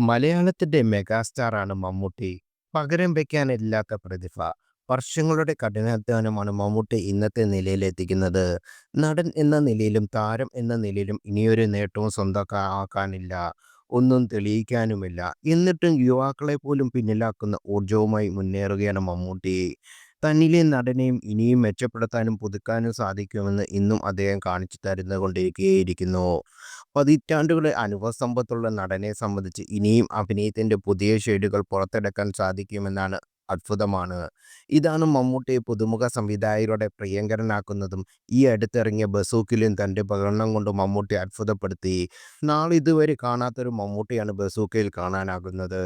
മലയാളത്തിന്റെ മെഗാസ്റ്റാറാണ് മമ്മൂട്ടി. പകരം വെക്കാനില്ലാത്ത പ്രതിഭ. വർഷങ്ങളുടെ കഠിനാധ്വാനമാണ് മമ്മൂട്ടി ഇന്നത്തെ നിലയിലെത്തിക്കുന്നത്. നടൻ എന്ന നിലയിലും താരം എന്ന നിലയിലും ഇനിയൊരു നേട്ടവും സ്വന്തമാക്കാനില്ല. ഒന്നും തെളിയിക്കാനുമില്ല. എന്നിട്ടും യുവാക്കളെ പോലും പിന്നിലാക്കുന്ന ഊർജവുമായി മുന്നേറുകയാണ് മമ്മൂട്ടി. തന്നിലെ നടനെയും ഇനിയും മെച്ചപ്പെടുത്താനും പുതുക്കാനും സാധിക്കുമെന്ന് ഇന്നും അദ്ദേഹം കാണിച്ചു തരുന്നു കൊണ്ടിരിക്കുകയായിരിക്കുന്നു പതിറ്റാണ്ടുകളെ അനുഭവസമ്പത്തുള്ള നടനെ സംബന്ധിച്ച് ഇനിയും അഭിനയത്തിന്റെ പുതിയ ഷെയ്ഡുകൾ പുറത്തെടുക്കാൻ സാധിക്കുമെന്നാണ് അത്ഭുതമാണ് ഇതാണ് മമ്മൂട്ടിയെ പുതുമുഖ സംവിധായകരുടെ പ്രിയങ്കരനാക്കുന്നതും. ഈ അടുത്തിറങ്ങിയ ബസൂക്കിലും തന്റെ പ്രകടനം കൊണ്ട് മമ്മൂട്ടി അത്ഭുതപ്പെടുത്തി നാളിതുവരെ കാണാത്തൊരു മമ്മൂട്ടിയാണ് ബസൂക്കയിൽ കാണാനാകുന്നത്.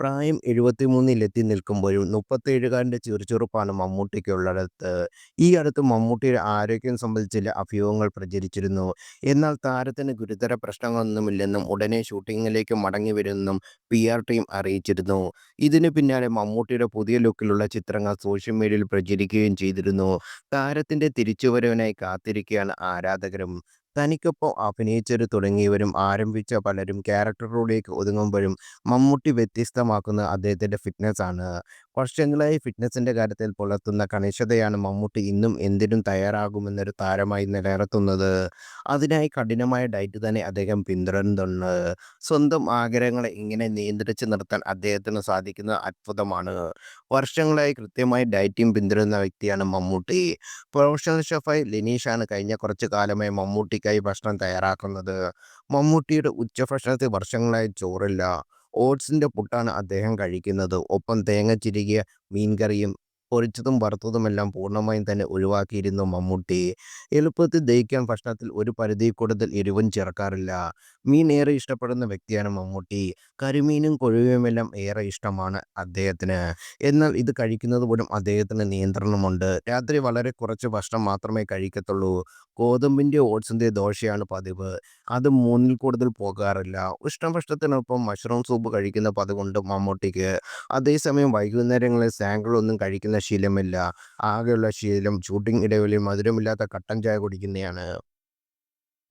പ്രായം എഴുപത്തിമൂന്നിലെത്തി നിൽക്കുമ്പോഴും മുപ്പത്തേഴുകാരന്റെ ചുറുചുറുപ്പാണ് ഈ അടുത്ത് മമ്മൂട്ടിയുടെ ആരോഗ്യം സംബന്ധിച്ച് ചില അഭ്യൂഹങ്ങൾ പ്രചരിച്ചിരുന്നു. എന്നാൽ താരത്തിന് ഗുരുതര പ്രശ്നങ്ങളൊന്നുമില്ലെന്നും ഉടനെ ഷൂട്ടിങ്ങിലേക്ക് മടങ്ങി വരുമെന്നും പി ആർ ടീം അറിയിച്ചിരുന്നു. ഇതിന് പിന്നാലെ മമ്മൂട്ടിയുടെ പുതിയ ലുക്കിലുള്ള ചിത്രങ്ങൾ സോഷ്യൽ മീഡിയയിൽ പ്രചരിക്കുകയും ചെയ്തിരുന്നു. താരത്തിന്റെ തിരിച്ചുവരവിനായി കാത്തിരിക്കുകയാണ് ആരാധകരും. തനിക്കൊപ്പം അഭിനയിച്ചവർ തുടങ്ങിയവരും ആരംഭിച്ച പലരും ക്യാരക്ടറിലേക്ക് ഒതുങ്ങുമ്പോഴും മമ്മൂട്ടി വ്യത്യസ്തമാക്കുന്നത് ഫിറ്റ്നസ് ഫിറ്റ്നസാണ്. വർഷങ്ങളായി ഫിറ്റ്നസിന്റെ കാര്യത്തിൽ പുലർത്തുന്ന കണിശതയാണ് മമ്മൂട്ടി ഇന്നും എന്തിനും തയ്യാറാകുമെന്നൊരു താരമായി നിലനിർത്തുന്നത്. അതിനായി കഠിനമായ ഡയറ്റ് തന്നെ അദ്ദേഹം പിന്തുടരുന്നുണ്ട്. സ്വന്തം ആഗ്രഹങ്ങളെ ഇങ്ങനെ നിയന്ത്രിച്ചു നിർത്താൻ അദ്ദേഹത്തിന് സാധിക്കുന്നത് അത്ഭുതമാണ് വർഷങ്ങളായി കൃത്യമായി ഡയറ്റിംഗ് പിന്തുടരുന്ന വ്യക്തിയാണ് മമ്മൂട്ടി. പ്രൊഫഷണൽ ഷെഫായി ലിനീഷാണ് കഴിഞ്ഞ കുറച്ച് കാലമായി മമ്മൂട്ടിക്കായി ഭക്ഷണം തയ്യാറാക്കുന്നത്. മമ്മൂട്ടിയുടെ ഉച്ചഭക്ഷണത്തിൽ വർഷങ്ങളായി ചോറില്ല. ഓട്സിന്റെ പുട്ടാണ് അദ്ദേഹം കഴിക്കുന്നത്. ഒപ്പം തേങ്ങ ചിരകിയ മീൻകറിയും പൊരിച്ചതും വറുത്തതുമെല്ലാം പൂർണമായും തന്നെ ഒഴിവാക്കിയിരുന്നു മമ്മൂട്ടി. എളുപ്പത്തിൽ ദഹിക്കാൻ ഭക്ഷണത്തിൽ ഒരു പരിധി കൂടുതൽ എരിവും ചേർക്കാറില്ല. മീൻ ഏറെ ഇഷ്ടപ്പെടുന്ന വ്യക്തിയാണ് മമ്മൂട്ടി. കരിമീനും കൊഴുവയുമെല്ലാം ഏറെ ഇഷ്ടമാണ് അദ്ദേഹത്തിന്. എന്നാൽ ഇത് കഴിക്കുന്നത് പോലും അദ്ദേഹത്തിന് നിയന്ത്രണമുണ്ട്. രാത്രി വളരെ കുറച്ച് ഭക്ഷണം മാത്രമേ കഴിക്കത്തുള്ളൂ. ഗോതമ്പിന്റെ ഓട്സിന്റെ ദോശയാണ് പതിവ്. അത് മൂന്നിൽ കൂടുതൽ പോകാറില്ല. ഉഷ്ണഭക്ഷണത്തിനൊപ്പം മഷ്റൂം സൂപ്പ് കഴിക്കുന്ന പതിവുണ്ട് മമ്മൂട്ടിക്ക്. അതേസമയം വൈകുന്നേരങ്ങളിൽ സാങ്കിളൊന്നും കഴിക്കുന്ന ശീലമില്ല. ആകെയുള്ള ശീലം ഷൂട്ടിംഗ് ഇടവേളയിൽ മധുരമില്ലാത്ത കട്ടൻ ചായ കുടിക്കുന്നതാണ്.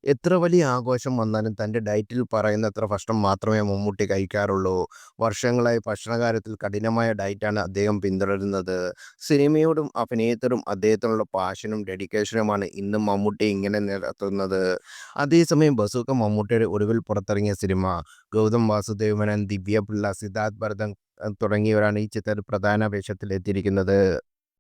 എത്ര വലിയ ആഘോഷം വന്നാലും തന്റെ ഡയറ്റിൽ പറയുന്നത്ര ഭക്ഷണം മാത്രമേ മമ്മൂട്ടി കഴിക്കാറുള്ളൂ. വർഷങ്ങളായി ഭക്ഷണകാര്യത്തിൽ കഠിനമായ ഡയറ്റാണ് അദ്ദേഹം പിന്തുടരുന്നത്. സിനിമയോടും അഭിനയത്തോടും അദ്ദേഹത്തിനുള്ള പാഷനും ഡെഡിക്കേഷനുമാണ് ഇന്നും മമ്മൂട്ടി ഇങ്ങനെ നിലനിർത്തുന്നത്. അതേസമയം ബസൂക്ക മമ്മൂട്ടിയുടെ ഒടുവിൽ പുറത്തിറങ്ങിയ സിനിമ. ഗൗതം വാസുദേവ് മേനോൻ, ദിവ്യ പിള്ള, സിദ്ധാർത്ഥ് ഭരതൻ തുടങ്ങിയവരാണ് ഈ ചിത്രത്തിൽ പ്രധാന വേഷത്തിൽ എത്തിയിരിക്കുന്നത്.